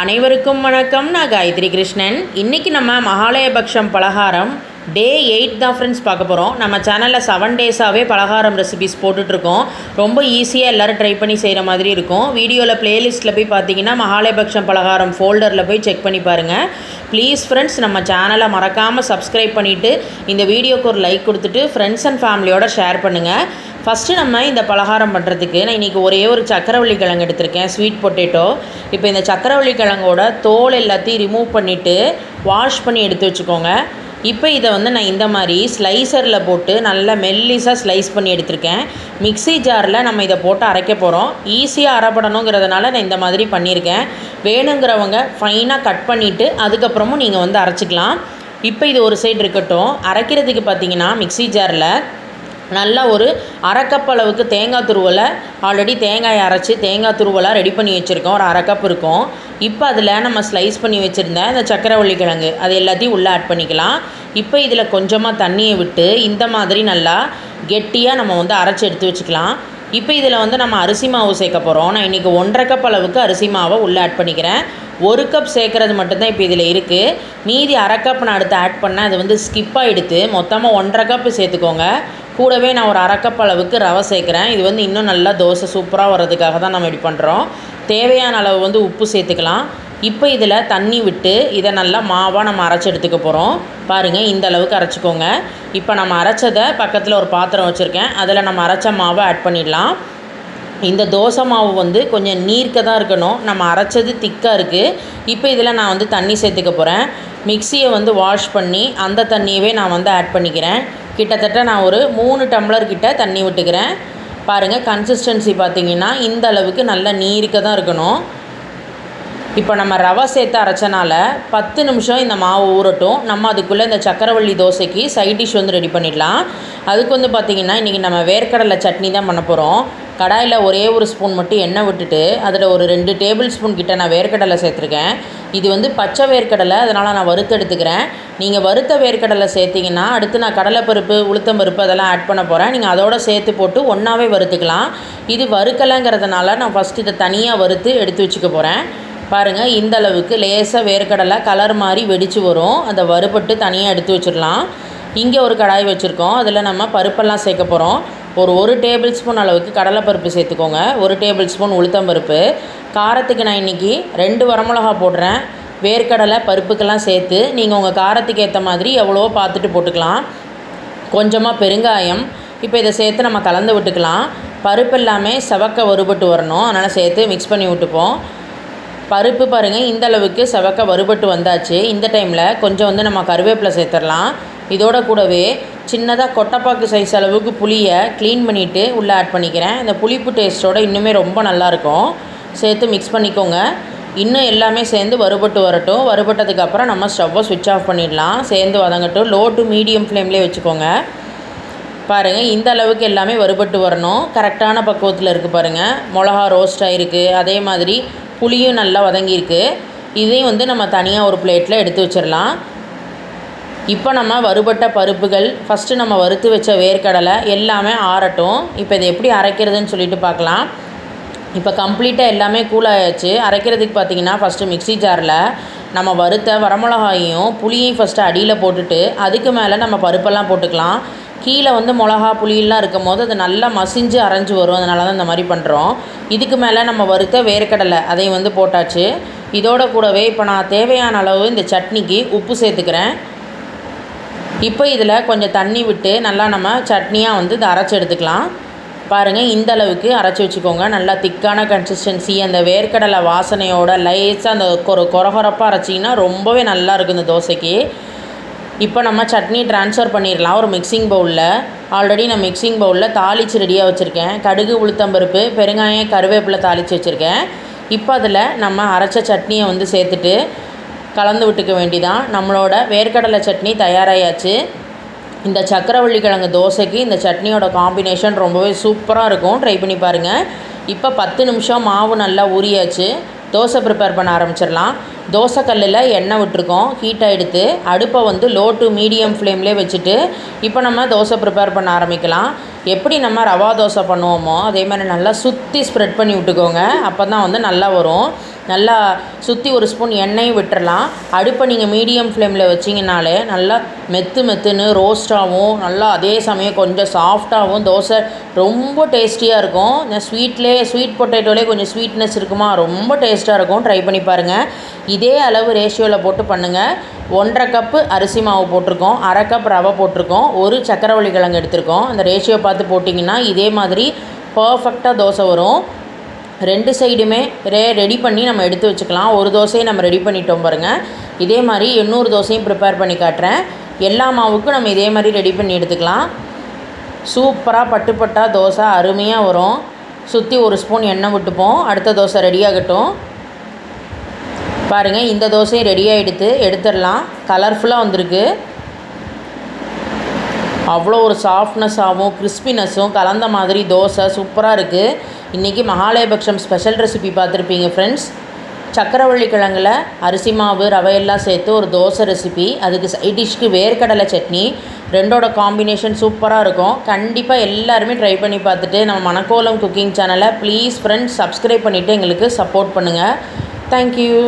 அனைவருக்கும் வணக்கம். நான் காயத்ரி கிருஷ்ணன். இன்றைக்கி நம்ம மகாலயபக்ஷம் பலகாரம் டே எயிட் தான் ஃப்ரெண்ட்ஸ் பார்க்க போகிறோம் நம்ம சேனலில் செவன் டேஸாகவே பலகாரம் ரெசிபிஸ் போட்டுட்ருக்கோம். ரொம்ப ஈஸியாக எல்லோரும் ட்ரை பண்ணி செய்கிற மாதிரி இருக்கும். வீடியோவில் ப்ளேலிஸ்ட்டில் போய் பார்த்தீங்கன்னா மகாலயபக்ஷம் பலகாரம் ஃபோல்டரில் போய் செக் பண்ணி பாருங்கள் ப்ளீஸ் ஃப்ரெண்ட்ஸ் நம்ம சேனலை மறக்காமல் சப்ஸ்கிரைப் பண்ணிவிட்டு இந்த வீடியோக்கு ஒரு லைக் கொடுத்துட்டு ஃப்ரெண்ட்ஸ் அண்ட் ஃபேமிலியோட ஷேர் பண்ணுங்கள் ஃபஸ்ட்டு நம்ம இந்த பலகாரம் பண்ணுறதுக்கு நான் இன்றைக்கி ஒரே ஒரு சக்கரவள்ளி கிழங்கு எடுத்திருக்கேன் ஸ்வீட் பொட்டேட்டோ இப்போ இந்த சக்கரவள்ளி கிழங்கோட தோல் எல்லாத்தையும் ரிமூவ் பண்ணிவிட்டு வாஷ் பண்ணி எடுத்து வச்சுக்கோங்க. இப்போ இதை வந்து நான் இந்த மாதிரி ஸ்லைசரில் போட்டு நல்லா மெல்லிஸாக ஸ்லைஸ் பண்ணி எடுத்திருக்கேன். மிக்ஸி ஜாரில் நம்ம இதை போட்டு அரைக்க போகிறோம் ஈஸியாக அரைப்படணுங்கிறதுனால நான் இந்த மாதிரி பண்ணியிருக்கேன். வேணுங்கிறவங்க ஃபைனாக கட் பண்ணிவிட்டு அதுக்கப்புறமும் நீங்கள் வந்து அரைச்சிக்கலாம். இப்போ இது ஒரு சைடு இருக்கட்டும். அரைக்கிறதுக்கு பார்த்தீங்கன்னா மிக்ஸி ஜாரில் நல்லா ஒரு அரைக்கப் அளவுக்கு தேங்காய் துருவலை ஆல்ரெடி தேங்காயை அரைச்சி தேங்காய் துருவலாக ரெடி பண்ணி வச்சுருக்கோம். ஒரு அரை கப் இருக்கும். இப்போ அதில் நம்ம ஸ்லைஸ் பண்ணி வச்சுருந்தேன் இந்த சக்கரவள்ளி கிழங்கு அது எல்லாத்தையும் உள்ளே ஆட் பண்ணிக்கலாம். இப்போ இதில் கொஞ்சமாக தண்ணியை விட்டு இந்த மாதிரி நல்லா கெட்டியாக நம்ம வந்து அரைச்சி எடுத்து வச்சுக்கலாம். இப்போ இதில் வந்து நம்ம அரிசி மாவு சேர்க்க போகிறோம் நான் இன்றைக்கி ஒன்றரை கப் அளவுக்கு அரிசி மாவை உள்ளே ஆட் பண்ணிக்கிறேன். ஒரு கப் சேர்க்குறது மட்டும்தான் இப்போ இதில் இருக்குது மீதி அரை கப் நான் அடுத்து ஆட் பண்ணேன் அது வந்து ஸ்கிப்பாக எடுத்து மொத்தமாக ஒன்றரை கப்பு சேர்த்துக்கோங்க. கூடவே நான் ஒரு அரைக்கப்பளவுக்கு ரவை சேர்க்குறேன். இது வந்து இன்னும் நல்லா தோசை சூப்பராக வர்றதுக்காக தான் நம்ம இப்படி பண்ணுறோம் தேவையான அளவு வந்து உப்பு சேர்த்துக்கலாம். இப்போ இதில் தண்ணி விட்டு இதை நல்லா மாவாக நம்ம அரைச்சி எடுத்துக்க போகிறோம் பாருங்கள் இந்த அளவுக்கு அரைச்சிக்கோங்க. இப்போ நம்ம அரைச்சதை பக்கத்தில் ஒரு பாத்திரம் வச்சுருக்கேன். அதில் நம்ம அரைச்ச மாவை ஆட் பண்ணிடலாம். இந்த தோசை மாவு வந்து கொஞ்சம் நீர்க்க தான் இருக்கணும். நம்ம அரைச்சது திக்காக இருக்குது இப்போ இதில் நான் வந்து தண்ணி சேர்த்துக்க போகிறேன் மிக்சியை வந்து வாஷ் பண்ணி அந்த தண்ணியவே நான் வந்து ஆட் பண்ணிக்கிறேன். கிட்டத்தட்ட நான் ஒரு மூணு டம்ளர் கிட்ட தண்ணி விட்டுக்கிறேன். பாருங்கள் கன்சிஸ்டன்சி பார்த்திங்கன்னா இந்த அளவுக்கு நல்ல நீருக்க தான் இருக்கணும். இப்போ நம்ம ரவை சேர்த்து அரைச்சனால பத்து நிமிஷம் இந்த மாவு ஊறட்டும். நம்ம அதுக்குள்ளே இந்த சக்கரவள்ளி தோசைக்கு சைட் டிஷ் வந்து ரெடி பண்ணிடலாம். அதுக்கு வந்து பார்த்திங்கன்னா இன்றைக்கி நம்ம வேர்க்கடலை சட்னி தான் பண்ண போகிறோம் கடாயில் ஒரே ஒரு ஸ்பூன் மட்டும் எண்ணெய் விட்டுட்டு அதில் ஒரு ரெண்டு டேபிள் ஸ்பூன் கிட்ட நான் வேர்க்கடலை சேர்த்துருக்கேன். இது வந்து பச்சை வேர்க்கடலை அதனால் நான் வறுத்து எடுத்துக்கிறேன். நீங்கள் வறுத்த வேர்க்கடலை சேர்த்திங்கன்னா அடுத்து நான் கடலைப்பருப்பு உளுத்தம்பருப்பு அதெல்லாம் ஆட் பண்ண போகிறேன் நீங்கள் அதோட சேர்த்து போட்டு ஒன்றாவே வறுத்துக்கலாம். இது வறுக்கலைங்கிறதுனால நான் ஃபஸ்ட்டு இதை தனியாக வறுத்து எடுத்து வச்சுக்க போகிறேன் பாருங்கள் இந்த அளவுக்கு லேசாக வேர்க்கடலை கலர் மாதிரி வெடித்து வரும். அதை வறுபட்டு தனியாக எடுத்து வச்சிடலாம். இங்கே ஒரு கடாய் வச்சுருக்கோம். அதில் நம்ம பருப்பெல்லாம் சேர்க்க போகிறோம் ஒரு ஒரு டேபிள் ஸ்பூன் அளவுக்கு கடலைப்பருப்பு சேர்த்துக்கோங்க. ஒரு டேபிள் ஸ்பூன் உளுத்தம்பருப்பு. காரத்துக்கு நான் இன்றைக்கி ரெண்டு வரமிளகா போடுறேன். வேர்க்கடலை பருப்புக்கெல்லாம் சேர்த்து நீங்கள் உங்கள் காரத்துக்கு ஏற்ற மாதிரி எவ்வளோ பார்த்துட்டு போட்டுக்கலாம். கொஞ்சமாக பெருங்காயம். இப்போ இதை சேர்த்து நம்ம கலந்து விட்டுக்கலாம். பருப்பு எல்லாமே செவக்க வறுபட்டு வரணும். அதனால் சேர்த்து மிக்ஸ் பண்ணி விட்டுப்போம். பருப்பு பாருங்கள் இந்த அளவுக்கு செவக்க வறுபட்டு வந்தாச்சு. இந்த டைமில் கொஞ்சம் வந்து நம்ம கருவேப்பிலை சேர்த்துடலாம். இதோட கூடவே சின்னதாக கொட்டைப்பாக்கு சைஸ் அளவுக்கு புளியை க்ளீன் பண்ணிவிட்டு உள்ளே ஆட் பண்ணிக்கிறேன். இந்த புளிப்பு டேஸ்ட்டோட இன்னுமே ரொம்ப நல்லாயிருக்கும் சேர்த்து மிக்ஸ் பண்ணிக்கோங்க. இன்னும் எல்லாமே சேர்ந்து வறுபட்டு வரட்டும். வறுபட்டதுக்கப்புறம் நம்ம ஸ்டவ்வை சுவிட்ச் ஆஃப் பண்ணிடலாம். சேர்ந்து வதங்கட்டும். லோ டு மீடியம் ஃப்ளேம்லேயே வச்சுக்கோங்க. பாருங்கள் இந்த அளவுக்கு எல்லாமே வறுபட்டு வரணும். கரெக்டான பக்குவத்தில் இருக்குது பாருங்கள் மிளகா ரோஸ்ட் ஆகிருக்கு அதே மாதிரி புளியும் நல்லா வதங்கியிருக்கு. இதையும் வந்து நம்ம தனியாக ஒரு பிளேட்டில் எடுத்து வச்சிடலாம். இப்போ நம்ம வறுபட்ட பருப்புகள் ஃபஸ்ட்டு நம்ம வறுத்து வச்ச வேர்க்கடலை எல்லாமே ஆறட்டும். இப்போ இதை எப்படி அரைக்கிறதுன்னு சொல்லிட்டு பார்க்கலாம். இப்போ கம்ப்ளீட்டாக எல்லாமே கூலாயாச்சு அரைக்கிறதுக்கு பார்த்தீங்கன்னா ஃபஸ்ட்டு மிக்ஸி ஜாரில் நம்ம வறுத்த வரமிளகாயையும் புளியையும் ஃபஸ்ட்டு அடியில் போட்டுட்டு அதுக்கு மேலே நம்ம பருப்பெல்லாம் போட்டுக்கலாம். கீழே வந்து மிளகா புளியெல்லாம் இருக்கும் போது அது நல்லா மசிஞ்சு அரைஞ்சு வரும். அதனால தான் இந்த மாதிரி பண்ணுறோம் இதுக்கு மேலே நம்ம வறுத்த வேர்க்கடலை அதையும் வந்து போட்டாச்சு. இதோட கூடவே இப்போ நான் தேவையான அளவு இந்த சட்னிக்கு உப்பு சேர்த்துக்கிறேன். இப்போ இதில் கொஞ்சம் தண்ணி விட்டு நல்லா நம்ம சட்னியாக வந்து இதை அரைச்சி எடுத்துக்கலாம். பாருங்கள் இந்த அளவுக்கு அரைச்சி வச்சுக்கோங்க. நல்லா திக்கான கன்சிஸ்டன்சி அந்த வேர்க்கடலை வாசனையோட லைஸாக அந்த கொர குறகுறப்பாக அரைச்சிங்கன்னா ரொம்பவே நல்லா இருக்கும் இந்த தோசைக்கு. இப்போ நம்ம சட்னி ட்ரான்ஸ்ஃபர் பண்ணிடலாம் ஒரு மிக்சிங் பவுலில் ஆல்ரெடி நான் மிக்சிங் பவுலில் தாளிச்சு ரெடியாக வச்சுருக்கேன். கடுகு உளுத்தம்பருப்பு பெருங்காயம் கருவேப்பிலை தாளித்து வச்சுருக்கேன். இப்போ அதில் நம்ம அரைச்ச சட்னியை வந்து சேர்த்துட்டு கலந்து விட்டுக்க வேண்டிதான். நம்மளோட வேர்க்கடலை சட்னி தயாராகியாச்சு இந்த சக்கரவள்ளி கிழங்கு தோசைக்கு இந்த சட்னியோட காம்பினேஷன் ரொம்பவே சூப்பராக இருக்கும். ட்ரை பண்ணி பாருங்கள் இப்போ பத்து நிமிஷம் மாவு நல்லா ஊறியாச்சு. தோசை ப்ரிப்பேர் பண்ண ஆரம்பிச்சிடலாம். தோசை கல்லில் எண்ணெய் விட்டுருக்கோம். ஹீட் ஆகிடுத்து அடுப்பை வந்து லோ டு மீடியம் ஃப்ளேம்லேயே வச்சுட்டு இப்போ நம்ம தோசை ப்ரிப்பேர் பண்ண ஆரம்பிக்கலாம். எப்படி நம்ம ரவா தோசை பண்ணுவோமோ அதே மாதிரி நல்லா சுற்றி ஸ்ப்ரெட் பண்ணி விட்டுக்கோங்க. அப்போ தான் வந்து நல்லா வரும். நல்லா சுற்றி ஒரு ஸ்பூன் எண்ணெயும் விட்டுறலாம். அடுப்பை நீங்கள் மீடியம் ஃப்ளேமில் வச்சிங்கனாலே நல்லா மெத்து மெத்துன்னு ரோஸ்ட்டாகவும் நல்லா அதே சமயம் கொஞ்சம் சாஃப்டாகவும் தோசை ரொம்ப டேஸ்டியாக இருக்கும். இந்த ஸ்வீட்லேயே ஸ்வீட் பொட்டேட்டோலே கொஞ்சம் ஸ்வீட்னஸ் இருக்குமா? ரொம்ப டேஸ்ட்டாக இருக்கும். ட்ரை பண்ணி பாருங்கள் இதே அளவு ரேஷியோவில் போட்டு பண்ணுங்கள் ஒன்றரை கப்பு அரிசி மாவு போட்டிருக்கோம். அரை கப் ரவை போட்டிருக்கோம். ஒரு சக்கரவள்ளி கிழங்கு எடுத்திருக்கோம். அந்த ரேஷியோ பார்த்து போட்டிங்கன்னா இதே மாதிரி பர்ஃபெக்டாக தோசை வரும். ரெண்டு சைடுமே ரே ரெடி பண்ணி நம்ம எடுத்து வச்சுக்கலாம். ஒரு தோசையை நம்ம ரெடி பண்ணிட்டோம் பாருங்கள் இதே மாதிரி இன்னொரு தோசையும் ப்ரிப்பேர் பண்ணி காட்டுறேன். எல்லா மாவுக்கும் நம்ம இதே மாதிரி ரெடி பண்ணி எடுத்துக்கலாம். சூப்பராக பட்டு பட்டா தோசை அருமையாக வரும். சுற்றி ஒரு ஸ்பூன் எண்ணெய் விட்டுப்போம். அடுத்த தோசை ரெடியாகட்டும் பாருங்கள் இந்த தோசையும் ரெடியாக எடுத்து எடுத்துடலாம். கலர்ஃபுல்லாக வந்திருக்கு. அவ்வளோ ஒரு சாஃப்ட்னஸாகவும் கிறிஸ்பினஸும் கலந்த மாதிரி தோசை சூப்பராக இருக்குது இன்றைக்கி மகாலயபக்ஷம் ஸ்பெஷல் ரெசிபி பார்த்துருப்பீங்க ஃப்ரெண்ட்ஸ் சக்கரவள்ளி கிழங்கில் அரிசி மாவு ரவையெல்லாம் சேர்த்து ஒரு தோசை ரெசிபி அதுக்கு சைட் டிஷ்க்கு வேர்க்கடலை சட்னி. ரெண்டோட காம்பினேஷன் சூப்பராக இருக்கும். கண்டிப்பாக எல்லாருமே ட்ரை பண்ணி பார்த்துட்டு நம்ம மணக்கோலம் குக்கிங் சேனலை ப்ளீஸ் ஃப்ரெண்ட்ஸ் சப்ஸ்கிரைப் பண்ணிவிட்டு எங்களுக்கு சப்போர்ட் பண்ணுங்கள் தேங்க்யூ